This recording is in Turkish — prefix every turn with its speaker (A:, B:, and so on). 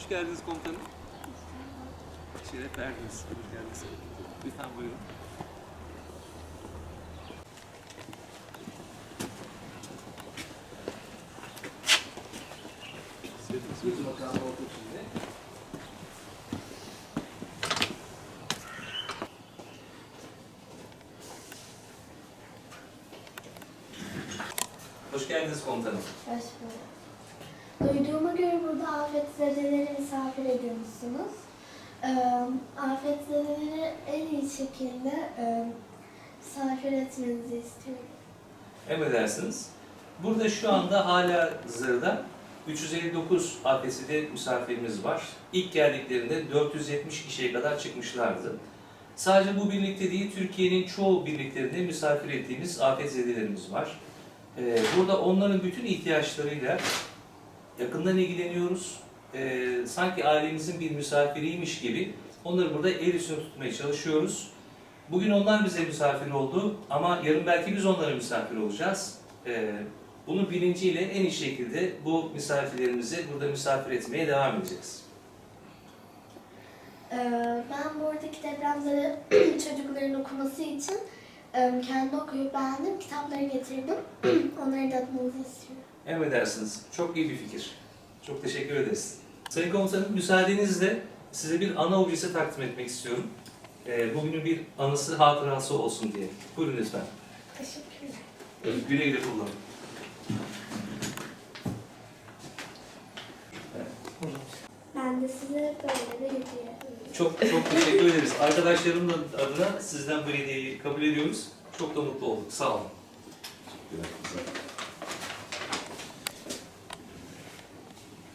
A: Hoş geldiniz komutanım. Şeref verdiniz. Hoş geldiniz. Lütfen buyurun. Bakalım orta. Hoş geldiniz komutanım.
B: Hoş bulduk. Duyduğuma göre afetzedeleri misafir ediyormuşsunuz. Ee, afetzedeleri en iyi şekilde e, misafir etmenizi istiyorum.
A: Emredersiniz. Burada şu anda hala zırda 359 AFS'de misafirimiz var. İlk geldiklerinde 470 kişiye kadar çıkmışlardı. Sadece bu birlikte değil, Türkiye'nin çoğu birliklerinde misafir ettiğimiz afetzedelerimiz var. Burada onların bütün ihtiyaçlarıyla yakından ilgileniyoruz. Ee, sanki ailemizin bir misafiriymiş gibi onları burada el üstünde tutmaya çalışıyoruz. Bugün onlar bize misafir oldu ama yarın belki biz onlara misafir olacağız. Ee, bunun bilinciyle en iyi şekilde bu misafirlerimizi burada misafir etmeye devam edeceğiz.
B: Ee, ben buradaki depremzede çocukların okuması için e, kendi okuyup beğendim kitapları getirdim. Onları da atmanızı istiyorum.
A: Emredersiniz. Çok iyi bir fikir. Çok teşekkür ederiz. Sayın Komutanım müsaadenizle size bir ana objesi takdim etmek istiyorum. Ee, bugünün bir anısı, hatırası olsun diye. Buyurun lütfen.
B: Teşekkürler.
A: Güle güle kullanın.
B: Ben de size böyle bir hediye
A: Çok çok teşekkür ederiz. Arkadaşlarımın adına sizden bu hediyeyi kabul ediyoruz. Çok da mutlu olduk. Sağ olun.
C: Teşekkürler.